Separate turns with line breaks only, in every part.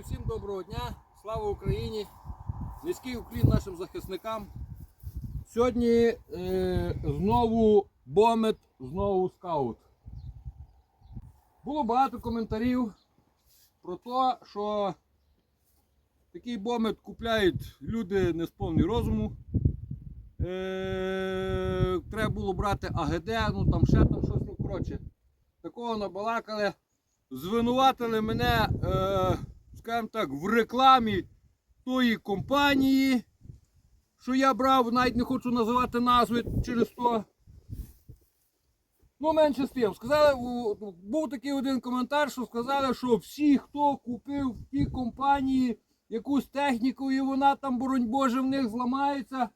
всім доброго дня! Слава Україні! Низький уклін нашим захисникам. Сьогодні е, знову бомет, знову скаут. Було багато коментарів про те, що такий бомет купляють люди не сповні розуму. Е, треба було брати АГД, ну там ще там щось, ну коротше. Такого набалакали. Звинуватили мене, е, скажімо так, в рекламі тої компанії, що я брав, навіть не хочу називати назви через то. Ну, менше з тим. Сказали, був такий один коментар, що сказали, що всі, хто купив в тій компанії якусь техніку, і вона там, боронь Боже, в них зламається,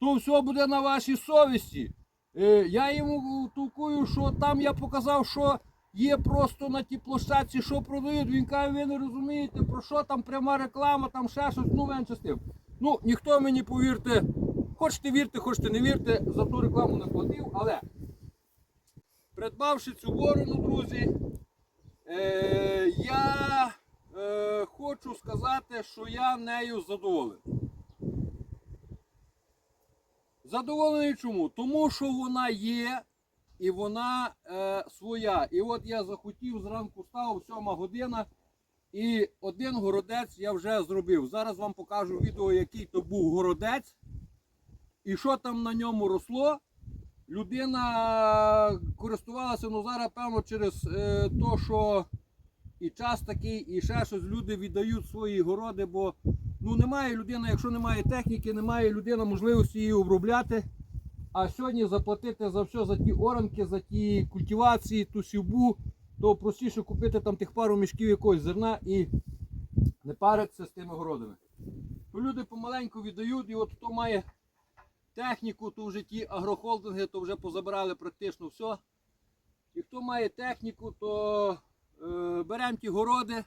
то все буде на вашій совісті. Е, я йому толкую, що там я показав, що є просто на тій площадці, що продають. Він каже, ви не розумієте, про що там пряма реклама, там ще щось, ну менше з тим. Ну, ніхто мені повірте, хочете вірте, хочете не вірте, за ту рекламу не платив, але придбавши цю ворону, друзі, е, я е, хочу сказати, що я нею задоволений. Задоволений чому? Тому що вона є і вона е, своя. І от я захотів зранку став, 7 година, і один городець я вже зробив. Зараз вам покажу відео, який то був городець, і що там на ньому росло. Людина користувалася, ну зараз, певно, через е, то, що і час такий, і ще щось люди віддають свої городи, бо ну немає людини, якщо немає техніки, немає людина можливості її обробляти. А сьогодні заплатити за все, за ті оранки, за ті культивації, ту сівбу, то простіше купити там тих пару мішків якогось зерна і не паритися з тими городами. То люди помаленьку віддають, і от хто має техніку, то вже ті агрохолдинги, то вже позабирали практично все. І хто має техніку, то е, беремо ті городи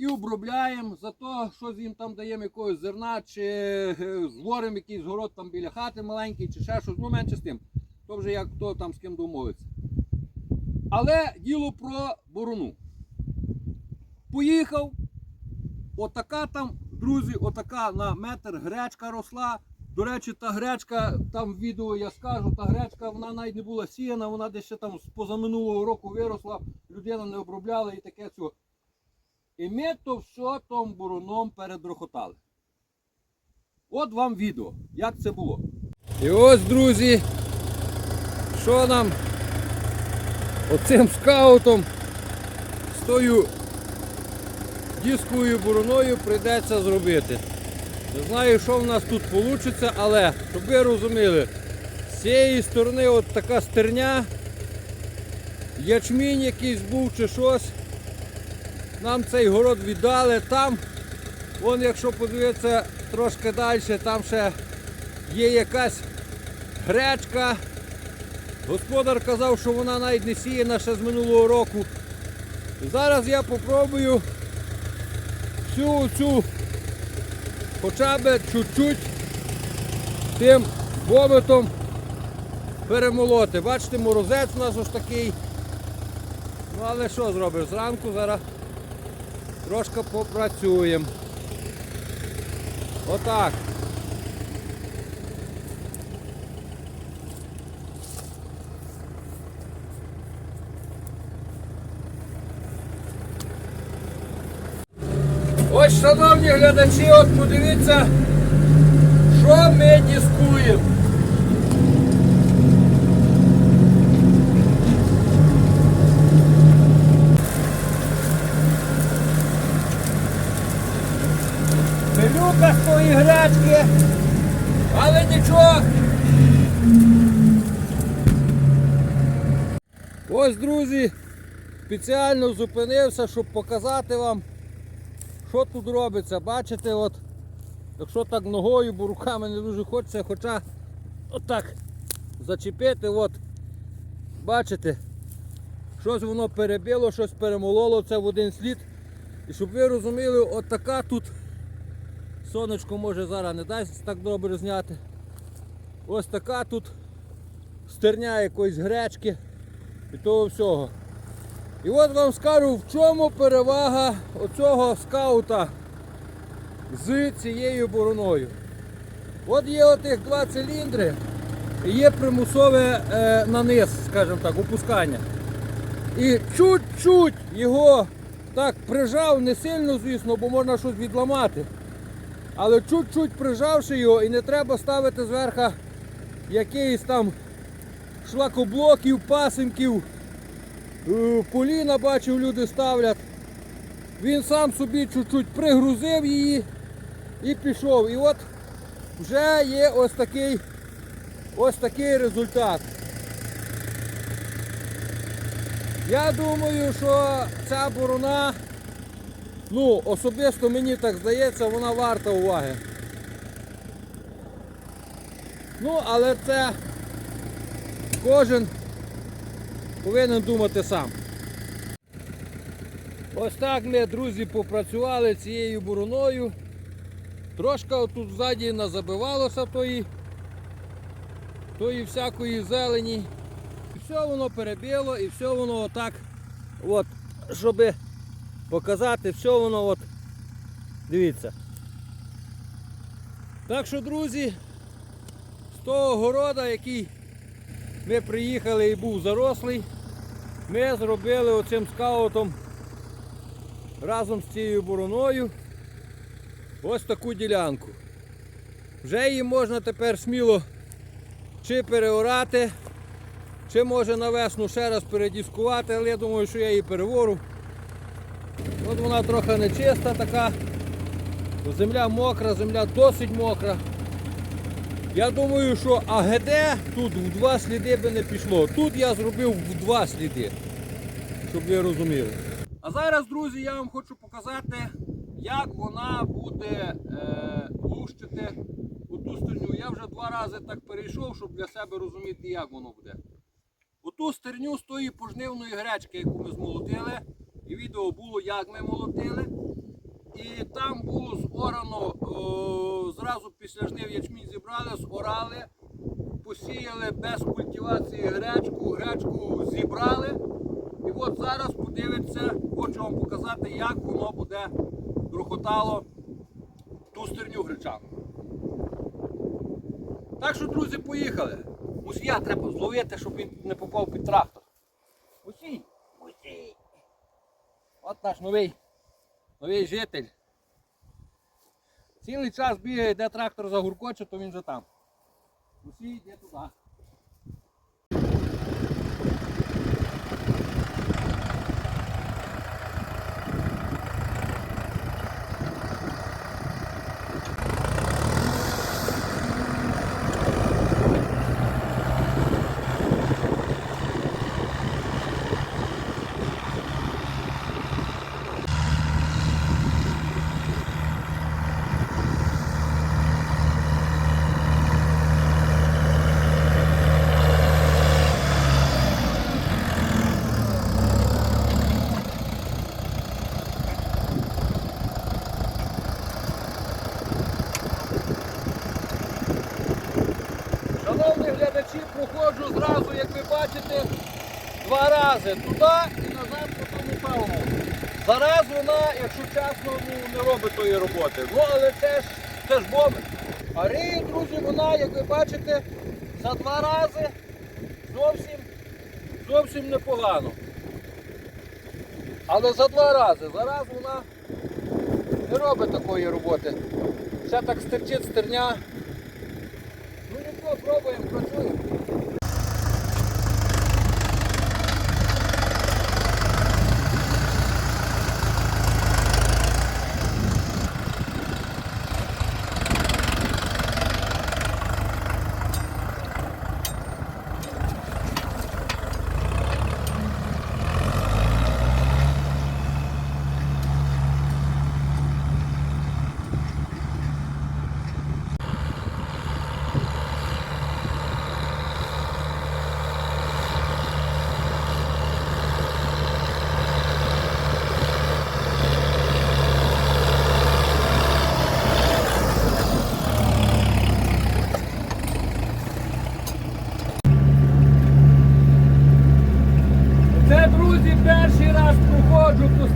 і обробляємо за то, що їм там даємо якогось зерна, чи е, зворимо якийсь город там біля хати маленький, чи ще щось, ну менше з тим. То вже як хто там з ким домовиться. Але діло про борону. Поїхав, отака там, друзі, отака на метр гречка росла. До речі, та гречка, там в відео я скажу, та гречка вона навіть не була сіяна, вона десь ще там з позаминулого року виросла, людина не обробляла і таке цього. І ми то все том буруном передрохотали. От вам відео, як це було. І ось, друзі, що нам оцим скаутом з тою дисковою буруною прийдеться зробити. Не знаю, що в нас тут вийде, але щоб ви розуміли, з цієї сторони от така стерня, ячмінь якийсь був чи щось. Нам цей город віддали. Там, вон, якщо подивитися трошки далі, там ще є якась гречка. Господар казав, що вона навіть не сіяна ще з минулого року. Зараз я попробую всю цю хоча б чуть-чуть тим бометом перемолоти. Бачите, морозець у нас ось такий. Ну але що зробиш? Зранку зараз трошки попрацюємо. Отак. Ось, шановні глядачі, от подивіться, що ми дискуємо. Пилюка з але нічого. Ось, друзі, спеціально зупинився, щоб показати вам, що тут робиться. Бачите, от, якщо так ногою, бо руками не дуже хочеться, хоча отак зачепити, от, бачите, щось воно перебило, щось перемололо, це в один слід. І щоб ви розуміли, от така тут сонечко може зараз не дасть так добре зняти. Ось така тут стерня якоїсь гречки і того всього. І от вам скажу, в чому перевага оцього скаута з цією бороною. От є отих два циліндри і є примусове е, на низ, скажімо так, опускання. І чуть-чуть його так прижав, не сильно, звісно, бо можна щось відламати. Але чуть-чуть прижавши його і не треба ставити зверху якийсь там шлакоблоків, пасинків, е, коліна бачив, люди ставлять. Він сам собі чуть-чуть пригрузив її і пішов. І от вже є ось такий, ось такий результат. Я думаю, що ця борона, ну, особисто мені так здається, вона варта уваги. Ну, але це кожен повинен думати сам. Ось так ми, друзі, попрацювали цією бороною. Трошки отут ззаді назабивалося тої, тої всякої зелені. І все воно перебило і все воно отак, от, щоб показати, все воно от, дивіться. Так що, друзі, з того города, який ми приїхали і був зарослий, ми зробили оцим скаутом разом з цією бороною ось таку ділянку. Вже її можна тепер сміло чи переорати, чи може на весну ще раз передіскувати, але я думаю, що я її перевору. От вона трохи нечиста така. Земля мокра, земля досить мокра. Я думаю, що АГД тут в два сліди би не пішло. Тут я зробив в два сліди, щоб ви розуміли. А зараз, друзі, я вам хочу показати, як вона буде е, лущити оту стерню. Я вже два рази так перейшов, щоб для себе розуміти, як воно буде. Оту стерню з тої пожнивної гречки, яку ми змолотили. І відео було, як ми молотили. І там було зорано, о, зразу після жнив ячмінь зібрали, зорали, посіяли без культивації гречку, гречку зібрали. І от зараз подивіться, хочу вам показати, як воно буде грохотало ту стерню гречану. Так що, друзі, поїхали. Мусія треба зловити, щоб він не попав під трактор. От наш новий, новий житель. Цілий час бігає, де трактор загуркоче, то він вже там. Усі йде туди. Шановні глядачі, проходжу зразу, як ви бачите, два рази туди і назад по тому певному. Зараз вона, якщо чесно, ну, не робить тої роботи. Ну, але це ж, це ж бомби. А риє, друзі, вона, як ви бачите, за два рази зовсім, зовсім непогано. Але за два рази. Зараз вона не робить такої роботи. Ще так стерчить стерня. Ну нічого, пробуємо, працюємо.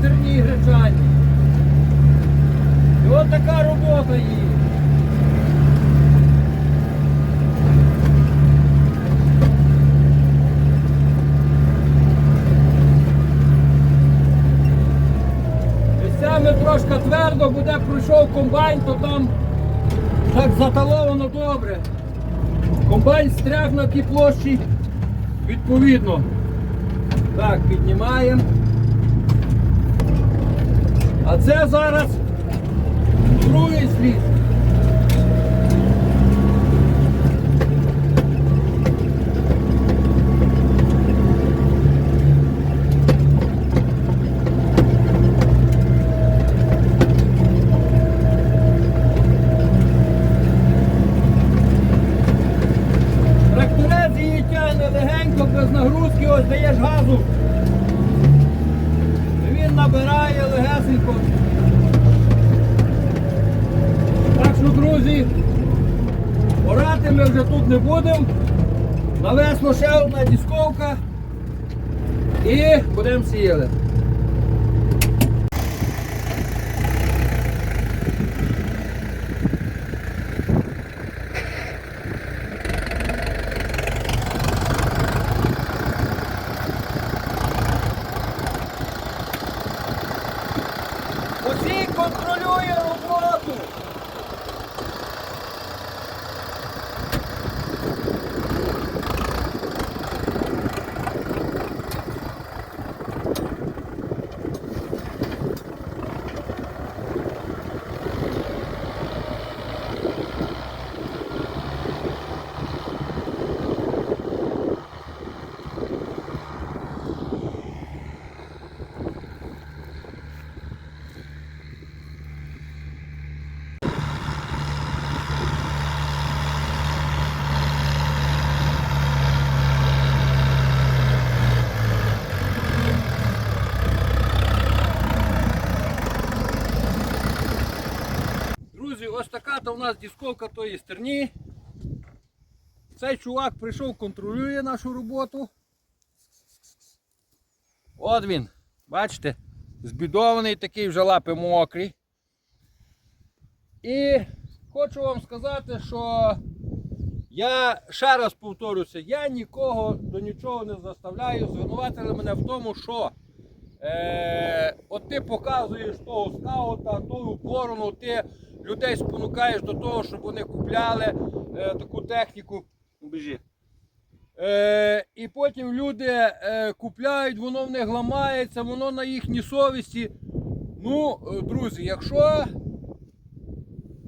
Стерні гречані. І от така робота її. Місцями трошки твердо, буде пройшов комбайн, то там так заталовано добре. Комбайн стряг на тій площі відповідно. Так, піднімаємо. А це зараз другий слід. Тракторець її тягне легенько, без нагрузки, ось даєш газу. І Він набирає легесенько. Так що, друзі, орати ми вже тут не будемо. Навесло ще одна дісковка. І будемо сіяли. Усі контролює роботу. Друзі, ось така то у нас дисковка тої стерні. Цей чувак прийшов, контролює нашу роботу. От він, бачите, збідований такий вже лапи мокрі. І хочу вам сказати, що я ще раз повторюся, я нікого до нічого не заставляю. Звинуватили мене в тому, що е, от ти показуєш того скаута, ту сторону, ти людей спонукаєш до того, щоб вони купляли е, таку техніку. Ну, Біжи. Е, і потім люди е, купляють, воно в них ламається, воно на їхній совісті. Ну, е, друзі, якщо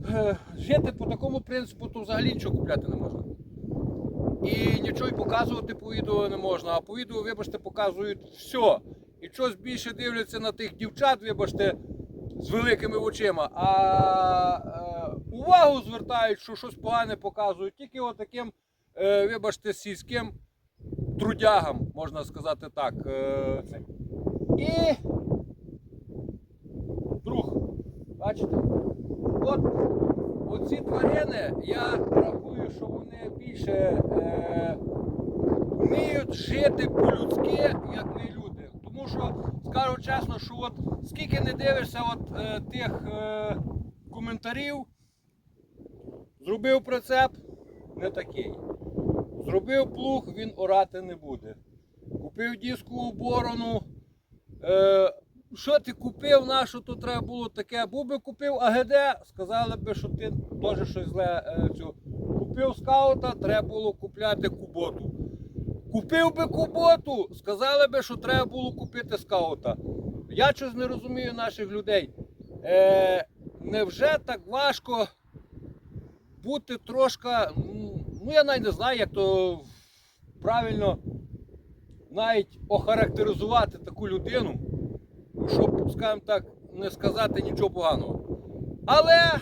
е, жити по такому принципу, то взагалі нічого купляти не можна. І нічого й показувати по відео не можна. А по відео, вибачте, показують все. І щось більше дивляться на тих дівчат, вибачте, з великими очима. А е, увагу звертають, що щось погане показують, тільки отаким, е, вибачте, сільським трудягам, можна сказати так. Е, і друг, бачите, от оці тварини, я рахую, що вони більше е, вміють жити по-людськи, як ми люди. Тому що скажу чесно, що от скільки не дивишся от, е, тих е, коментарів, зробив прицеп, не такий. Зробив плуг, він орати не буде. Купив дискову борону. Е, що ти купив, на що то треба було таке? Був би купив АГД, сказали би, що ти теж щось зле е, цю. Купив скаута, треба було купляти куботу. Купив би куботу, сказали би, що треба було купити скаута. Я щось не розумію наших людей. Е, невже так важко бути трошки, ну я навіть не знаю, як то правильно навіть охарактеризувати таку людину, щоб, скажімо так, не сказати нічого поганого. Але,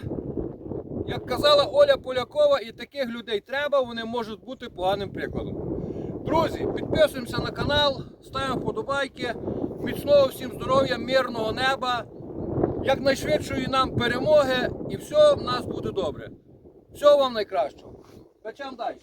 як казала Оля Полякова, і таких людей треба, вони можуть бути поганим прикладом. Друзі, підписуємося на канал, ставимо вподобайки. Міцного всім здоров'я, мирного неба, якнайшвидшої нам перемоги і все в нас буде добре. Всього вам найкращого. Печемо далі.